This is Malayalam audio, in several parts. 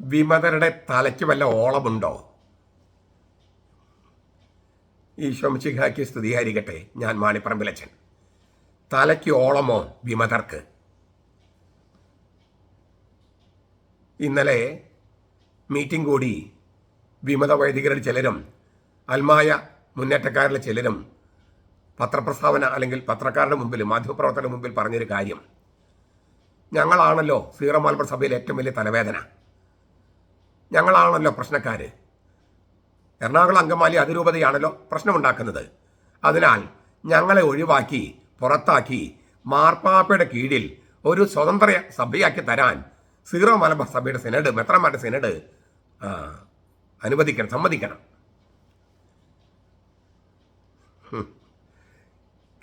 വിമതരുടെ തലയ്ക്ക് വല്ല ഓളമുണ്ടോ? ഈശോമിച്ചിഹാക്കി സ്തുതിയായിരിക്കട്ടെ. ഞാൻ മാണിപ്പറമ്പിലച്ചൻ. തലയ്ക്ക് ഓളമോ വിമതർക്ക്? ഇന്നലെ മീറ്റിംഗ് കൂടി വിമത വൈദികരിൽ ചിലരും അൽമായ മുന്നേറ്റക്കാരിലെ ചിലരും പത്രപ്രസ്താവന അല്ലെങ്കിൽ പത്രക്കാരുടെ മുമ്പിൽ മാധ്യമപ്രവർത്തകരുടെ മുമ്പിൽ പറഞ്ഞൊരു കാര്യം. ഞങ്ങളാണല്ലോ സീറോ മലബാർ സഭയിലെ ഏറ്റവും വലിയ തലവേദന. ഞങ്ങളാണല്ലോ പ്രശ്നക്കാർ എറണാകുളം അങ്കമാലി അതിരൂപതയാണല്ലോ പ്രശ്നമുണ്ടാക്കുന്നത്. അതിനാൽ ഞങ്ങളെ ഒഴിവാക്കി പുറത്താക്കി മാർപ്പാപ്പയുടെ കീഴിൽ ഒരു സ്വതന്ത്ര സഭയാക്കി തരാൻ സീറോ മലബാർ സഭയുടെ സെനഡ് മെത്രമാരുടെ സെനഡ് അനുവദിക്കണം സമ്മതിക്കണം.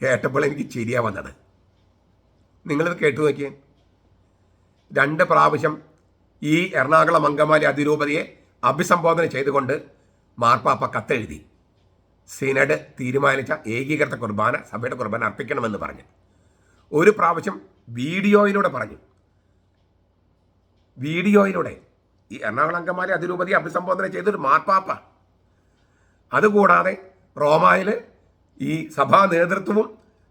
കേട്ടപ്പോൾ എനിക്ക് ചിരിയാ വന്നത്. നിങ്ങളിത് കേട്ടു നോക്കിയേ. രണ്ട് പ്രാവശ്യം ഈ എറണാകുളം അങ്കമാലി അതിരൂപതയെ അഭിസംബോധന ചെയ്തുകൊണ്ട് മാർപ്പാപ്പ കത്തെഴുതി. സിനഡ് തീരുമാനിച്ച ഏകീകൃത കുർബാന സഭയുടെ കുർബാന അർപ്പിക്കണമെന്ന് പറഞ്ഞു. ഒരു പ്രാവശ്യം വീഡിയോയിലൂടെ പറഞ്ഞു. വീഡിയോയിലൂടെ ഈ എറണാകുളം അങ്കമാലി അതിരൂപതി അഭിസംബോധന ചെയ്തൊരു മാർപ്പാപ്പ. അതുകൂടാതെ റോമായിൽ ഈ സഭാ നേതൃത്വവും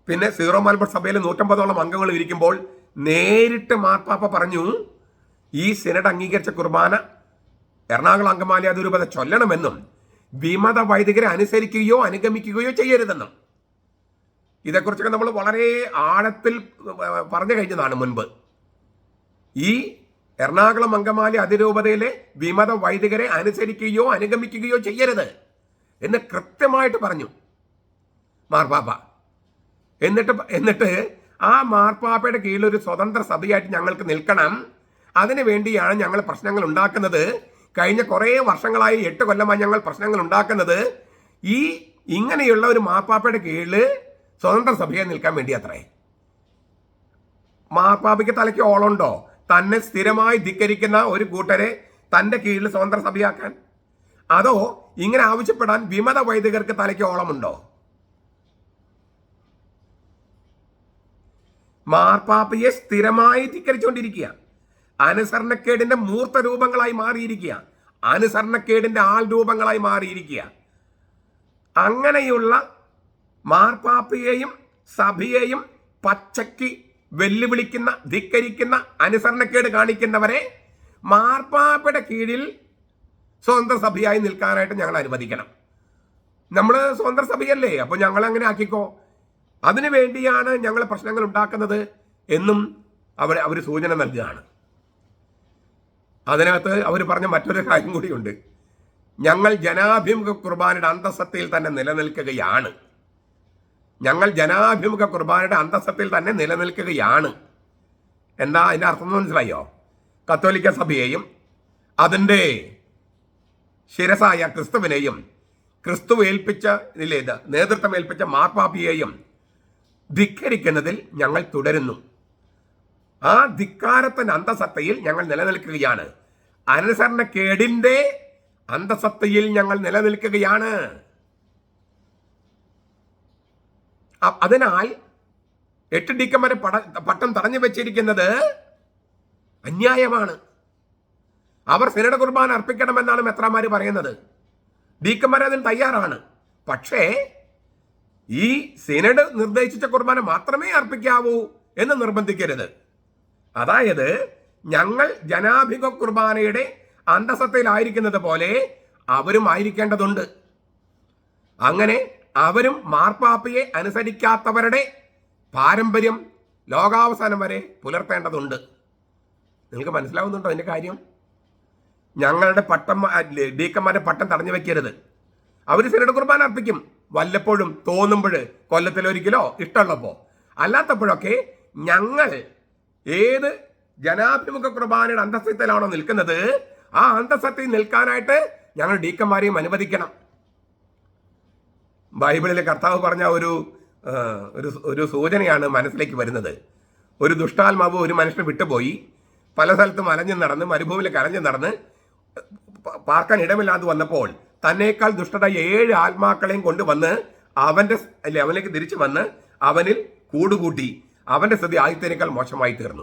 പിന്നെ സീറോ മലബാർ സഭയിൽ നൂറ്റമ്പതോളം അംഗങ്ങൾ ഇരിക്കുമ്പോൾ നേരിട്ട് മാർപ്പാപ്പ പറഞ്ഞു ഈ സിനഡ് അംഗീകരിച്ച കുർബാന എറണാകുളം അങ്കമാലി അതിരൂപത ചൊല്ലണമെന്നും വിമത വൈദികരെ അനുസരിക്കുകയോ അനുഗമിക്കുകയോ ചെയ്യരുതെന്നും. ഇതേക്കുറിച്ചൊക്കെ നമ്മൾ വളരെ ആഴത്തിൽ പറഞ്ഞു കഴിഞ്ഞതാണ് മുൻപ്. ഈ എറണാകുളം അങ്കമാലി അതിരൂപതയിലെ വിമത വൈദികരെ അനുസരിക്കുകയോ അനുഗമിക്കുകയോ ചെയ്യരുത് എന്ന് കൃത്യമായിട്ട് പറഞ്ഞു. മാർപ്പാപ്പ. എന്നിട്ട് എന്നിട്ട് ആ മാർപ്പാപ്പയുടെ കീഴിൽ ഒരു സ്വതന്ത്ര സഭയായിട്ട് ഞങ്ങൾക്ക് നിൽക്കണം. അതിനു വേണ്ടിയാണ് ഞങ്ങൾ പ്രശ്നങ്ങൾ ഉണ്ടാക്കുന്നത്. കഴിഞ്ഞ കുറേ വർഷങ്ങളായി എട്ട് കൊല്ലമായി ഞങ്ങൾ പ്രശ്നങ്ങൾ ഉണ്ടാക്കുന്നത്. ഈ ഇങ്ങനെയുള്ള ഒരു മാപ്പാപ്പയുടെ കീഴിൽ സ്വതന്ത്ര സഭയെ നിൽക്കാൻ വേണ്ടി അത്രേ മാപ്പാപ്പയ്ക്ക് തലയ്ക്ക് ഓളുണ്ടോ? തന്നെ സ്ഥിരമായി ധിക്കരിക്കുന്ന ഒരു കൂട്ടരെ തന്റെ കീഴിൽ സ്വതന്ത്ര സഭയാക്കാൻ. അതോ ഇങ്ങനെ ആവശ്യപ്പെടാൻ വിമത വൈദികർക്ക് തലയ്ക്ക് ഓളമുണ്ടോ? മാർപ്പാപ്പയെ സ്ഥിരമായി ധിക്കരിച്ചുകൊണ്ടിരിക്കുക അനുസരണക്കേടിന്റെ മൂർത്ത രൂപങ്ങളായി മാറിയിരിക്കുക. അനുസരണക്കേടിന്റെ ആൾ രൂപങ്ങളായി മാറിയിരിക്കുക. അങ്ങനെയുള്ള മാർപ്പാപ്പയെയും സഭയെയും പച്ചയ്ക്ക് വെല്ലുവിളിക്കുന്ന ധിക്കരിക്കുന്ന അനുസരണക്കേട് കാണിക്കുന്നവരെ മാർപ്പാപ്പയുടെ കീഴിൽ സ്വതന്ത്ര സഭയായി നിൽക്കാനായിട്ട് ഞങ്ങൾ അനുവദിക്കണം. നമ്മൾ സ്വതന്ത്ര സഭയല്ലേ? അപ്പോൾ ഞങ്ങൾ അങ്ങനെ ആക്കിക്കോ. അതിനു വേണ്ടിയാണ് ഞങ്ങൾ പ്രശ്നങ്ങൾ ഉണ്ടാക്കുന്നത് എന്നും അവർ അവർ സൂചന നൽകുകയാണ്. അതിനകത്ത് അവർ പറഞ്ഞ മറ്റൊരു കാര്യം കൂടിയുണ്ട്. ഞങ്ങൾ ജനാഭിമുഖ കുർബാനയുടെ അന്തസ്സത്തിൽ തന്നെ നിലനിൽക്കുകയാണ്. ഞങ്ങൾ ജനാഭിമുഖ കുർബാനയുടെ അന്തസ്സത്തിൽ തന്നെ നിലനിൽക്കുകയാണ്. എന്താ അതിന്റെ അർത്ഥം മനസ്സിലായോ? കത്തോലിക്ക സഭയെയും അതിന്റെ ശിരസായ ക്രിസ്തുവിനെയും ക്രിസ്തു ഏൽപ്പിച്ച നേതൃത്വം ഏൽപ്പിച്ച മാർപ്പാപ്പിയെയും ധിക്കരിക്കുന്നതിൽ ഞങ്ങൾ തുടരുന്നു. ആ ധിക്കാരത്തിന്റെ അന്തസത്തയിൽ ഞങ്ങൾ നിലനിൽക്കുകയാണ്. അനുസരണക്കേടിന്റെ അന്തസത്തയിൽ ഞങ്ങൾ നിലനിൽക്കുകയാണ്. അതിനാൽ എട്ട് ഡിക്കന്മാരെ പട പട്ടം തടഞ്ഞു വെച്ചിരിക്കുന്നത് അന്യായമാണ്. അവർ സിനഡ കുർബാന അർപ്പിക്കണമെന്നാണ് മെത്രാമാര് പറയുന്നത്. ഡീക്കന്മാർ അതിന് തയ്യാറാണ്. പക്ഷേ ഈ സിനഡ് നിർദ്ദേശിച്ച കുർബാന മാത്രമേ അർപ്പിക്കാവൂ എന്ന് നിർബന്ധിക്കരുത്. അതായത് ഞങ്ങൾ ജനാഭിമുഖ കുർബാനയുടെ അന്തസത്തയിലായിരിക്കുന്നത് പോലെ അവരും ആയിരിക്കേണ്ടതുണ്ട്. അങ്ങനെ അവരും മാർപ്പാപ്പയെ അനുസരിക്കാത്തവരുടെ പാരമ്പര്യം ലോകാവസാനം വരെ പുലർത്തേണ്ടതുണ്ട്. നിങ്ങൾക്ക് മനസ്സിലാവുന്നുണ്ടോ അതിന്റെ കാര്യം? ഞങ്ങളുടെ പട്ടം ഡീക്കന്മാരുടെ പട്ടം തടഞ്ഞു വെക്കരുത്. അവർ സിനഡ് കുർബാന അർപ്പിക്കും. വല്ലപ്പോഴും തോന്നുമ്പോൾ കൊല്ലത്തിലൊരിക്കലോ ഇഷ്ടമുള്ളപ്പോൾ അല്ലാത്തപ്പോഴൊക്കെ ഞങ്ങൾ ഏത് ജനാഭിമുഖ കുർബാനയുടെ അന്തസ്സത്തിലാണോ നിൽക്കുന്നത്? ആ അന്തസ്സത്തിൽ നിൽക്കാനായിട്ട് ഞങ്ങൾ ഡീക്കന്മാരെയും അനുവദിക്കണം. ബൈബിളിലെ കർത്താവ് പറഞ്ഞ ഒരു ഒരു ഒരു സൂചനയാണ് മനസ്സിലേക്ക് വരുന്നത്. ഒരു ദുഷ്ടാത്മാവ് ഒരു മനുഷ്യനെ വിട്ടുപോയി പല സ്ഥലത്തും അലഞ്ഞു നടന്ന് മരുഭൂമിയിൽ കരഞ്ഞു നടന്ന് പാർക്കാൻ ഇടമില്ലാതെ വന്നപ്പോൾ തന്നേക്കാൾ ദുഷ്ടത ഏഴ് ആത്മാക്കളെയും കൊണ്ടുവന്ന് അവന്റെ സ്- അല്ലെ അവനിലേക്ക് തിരിച്ചു വന്ന് അവനിൽ കൂടുകൂട്ടി. അവന്റെ സ്ഥിതി ആദ്യത്തേനേക്കാൾ മോശമായി തീർന്നു.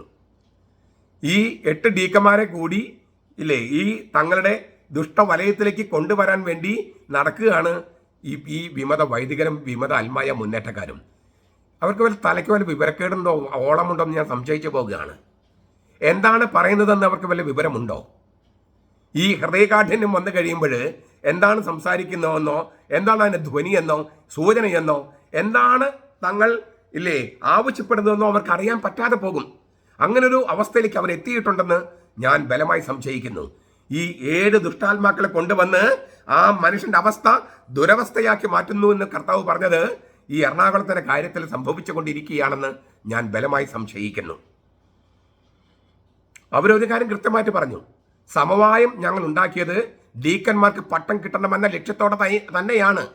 ഈ എട്ട് ഡീക്കന്മാരെ കൂടി ഇല്ലേ ഈ തങ്ങളുടെ ദുഷ്ടവലയത്തിലേക്ക് കൊണ്ടുവരാൻ വേണ്ടി നടക്കുകയാണ് ഈ ഈ വിമത വൈദികരും വിമത അൽമായ മുന്നേറ്റക്കാരും. അവർക്ക് വല്ല തലയ്ക്ക് വല്ല വിവരക്കേടുണ്ടോ ഓളമുണ്ടോ എന്ന് ഞാൻ സംശയിച്ചു പോവുകയാണ്. എന്താണ് പറയുന്നതെന്ന് അവർക്ക് വല്ല വിവരമുണ്ടോ? ഈ ഹൃദയകാഠിന്യം വന്നു കഴിയുമ്പോൾ എന്താണ് സംസാരിക്കുന്നതെന്നോ എന്താണ് അതിന്റെ ധ്വനിയെന്നോ സൂചനയെന്നോ എന്താണ് തങ്ങൾ ഇല്ലേ? ആവശ്യപ്പെടുന്നതെന്നോ അവർക്ക് അറിയാൻ പറ്റാതെ പോകും. അങ്ങനൊരു അവസ്ഥയിലേക്ക് അവർ എത്തിയിട്ടുണ്ടെന്ന് ഞാൻ ബലമായി സംശയിക്കുന്നു. ഈ ഏഴ് ദുഷ്ടാത്മാക്കളെ കൊണ്ടുവന്ന് ആ മനുഷ്യന്റെ അവസ്ഥ ദുരവസ്ഥയാക്കി മാറ്റുന്നു എന്ന് കർത്താവ് പറഞ്ഞത് ഈ എറണാകുളത്തിന്റെ കാര്യത്തിൽ സംഭവിച്ചുകൊണ്ടിരിക്കുകയാണെന്ന് ഞാൻ ബലമായി സംശയിക്കുന്നു. അവരൊരു കാര്യം കൃത്യമായിട്ട് പറഞ്ഞു. സമവായം ഞങ്ങൾ ഉണ്ടാക്കിയത് ഡീക്കന്മാർക്ക് പട്ടം കിട്ടണമെന്ന ലക്ഷ്യത്തോടെ തന്നെയാണ്.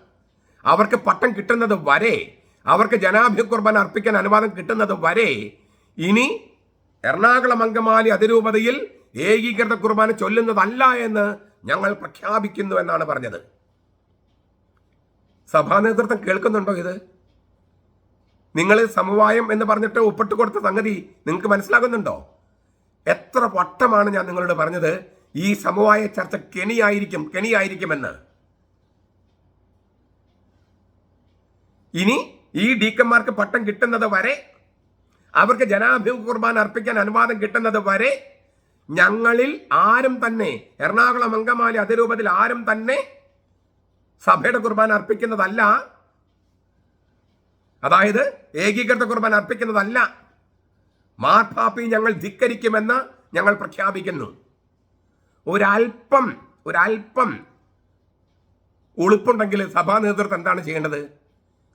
അവർക്ക് പട്ടം കിട്ടുന്നത് വരെ അവർക്ക് ജനാഭ്യ കുർബാന അർപ്പിക്കാൻ അനുവാദം കിട്ടുന്നത് വരെ ഇനി എറണാകുളം അങ്കമാലി അതിരൂപതയിൽ ഏകീകൃത കുർബാന ചൊല്ലുന്നതല്ല എന്ന് ഞങ്ങൾ പ്രഖ്യാപിക്കുന്നു എന്നാണ് പറഞ്ഞത്. സഭാ നേതൃത്വം കേൾക്കുന്നുണ്ടോ ഇത്? നിങ്ങൾ സമവായം എന്ന് പറഞ്ഞിട്ട് ഒപ്പിട്ട് കൊടുത്ത സംഗതി നിങ്ങൾക്ക് മനസ്സിലാകുന്നുണ്ടോ? എത്ര വട്ടമാണ് ഞാൻ നിങ്ങളോട് പറഞ്ഞത് ഈ സമവായ ചർച്ച കെണിയായിരിക്കും കെണിയായിരിക്കുമെന്ന്. ഇനി ഈ ഡീക്കന്മാർക്ക് പട്ടം കിട്ടുന്നത് വരെ അവർക്ക് ജനാഭിമുഖ കുർബാന അർപ്പിക്കാൻ അനുവാദം കിട്ടുന്നത് വരെ ഞങ്ങളിൽ ആരും തന്നെ എറണാകുളം അങ്കമാലി അതിരൂപത്തിൽ ആരും തന്നെ സഭയുടെ കുർബാന അർപ്പിക്കുന്നതല്ല. അതായത് ഏകീകൃത കുർബാന അർപ്പിക്കുന്നതല്ല. മാർപ്പാപ്പി ഞങ്ങൾ ധിക്കരിക്കുമെന്ന് ഞങ്ങൾ പ്രഖ്യാപിക്കുന്നു. ഒരൽപ്പം ഒരൽപ്പം ഉളുപ്പുണ്ടെങ്കിൽ സഭാ നേതൃത്വം എന്താണ് ചെയ്യേണ്ടത്?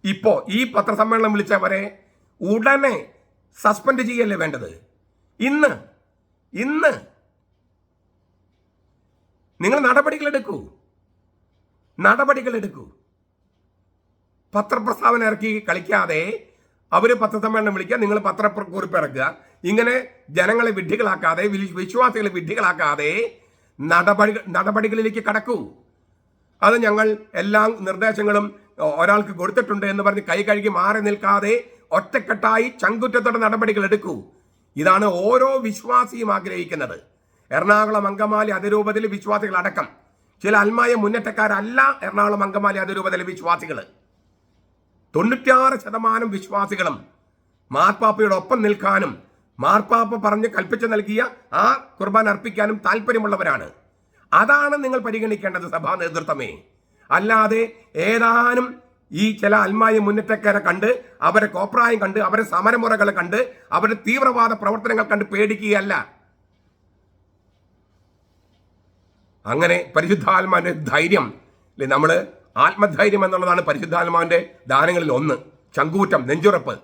ഇപ്പോ ഈ പത്രസമ്മേളനം വിളിച്ചവരെ ഉടനെ സസ്പെൻഡ് ചെയ്യല്ലേ വേണ്ടത്? ഇന്ന് ഇന്ന്. നിങ്ങൾ നടപടികൾ എടുക്കൂ. നടപടികൾ എടുക്കൂ. പത്രപ്രസ്താവന ഇറക്കി കളിക്കാതെ അവർ പത്രസമ്മേളനം വിളിക്കുക നിങ്ങൾ പത്രക്കുറിപ്പ് ഇറക്കുക ഇങ്ങനെ ജനങ്ങളെ വിഡ്ഢികളാക്കാതെ വിശ്വാസികളെ വിഡ്ഢികളാക്കാതെ നടപടി നടപടികളിലേക്ക് കടക്കൂ. അത് ഞങ്ങൾ എല്ലാ നിർദ്ദേശങ്ങളും ഒരാൾക്ക് കൊടുത്തിട്ടുണ്ട് എന്ന് പറഞ്ഞ് കൈ കഴുകി മാറി നിൽക്കാതെ ഒറ്റക്കെട്ടായി ചങ്കുറ്റത്തോടെ നടപടികൾ എടുക്കൂ. ഇതാണ് ഓരോ വിശ്വാസിയും ആഗ്രഹിക്കുന്നത്. എറണാകുളം അങ്കമാലി അതിരൂപതയിലെ വിശ്വാസികൾ അടക്കം. ചില അൽമായ മുന്നേറ്റക്കാരല്ല എറണാകുളം അങ്കമാലി അതിരൂപതയിലെ വിശ്വാസികൾ. തൊണ്ണൂറ്റിയാറ് ശതമാനം വിശ്വാസികളും മാർപ്പാപ്പയുടെ ഒപ്പം നിൽക്കാനും മാർപ്പാപ്പ പറഞ്ഞ് കൽപ്പിച്ചു നൽകിയ ആ കുർബാന അർപ്പിക്കാനും താല്പര്യമുള്ളവരാണ് അതാണ് നിങ്ങൾ പരിഗണിക്കേണ്ടത് സഭാ നേതൃത്വമേ. അല്ലാതെ ഏതാനും ഈ ചില അൽമായ മുന്നേറ്റക്കാരെ കണ്ട് അവരെ കോപ്രായം കണ്ട് അവരെ സമരമുറകൾ കണ്ട് അവരുടെ തീവ്രവാദ പ്രവർത്തനങ്ങൾ കണ്ട് പേടിക്കുകയല്ല. അങ്ങനെ പരിശുദ്ധാത്മാന്റെ ധൈര്യം അല്ലെ? നമ്മൾ ആത്മധൈര്യം എന്നുള്ളതാണ് പരിശുദ്ധാത്മാവിന്റെ ദാനങ്ങളിൽ ഒന്ന്. ചങ്കൂറ്റം നെഞ്ചുറപ്പ്.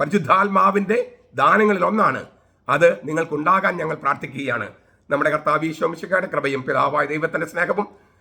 പരിശുദ്ധാത്മാവിന്റെ ദാനങ്ങളിൽ ഒന്നാണ്. അത് നിങ്ങൾക്കുണ്ടാകാൻ ഞങ്ങൾ പ്രാർത്ഥിക്കുകയാണ്. നമ്മുടെ കർത്താവ് ഈശോമിശിക്കയുടെ കൃപയും പിതാവായ ദൈവത്തിന്റെ സ്നേഹവും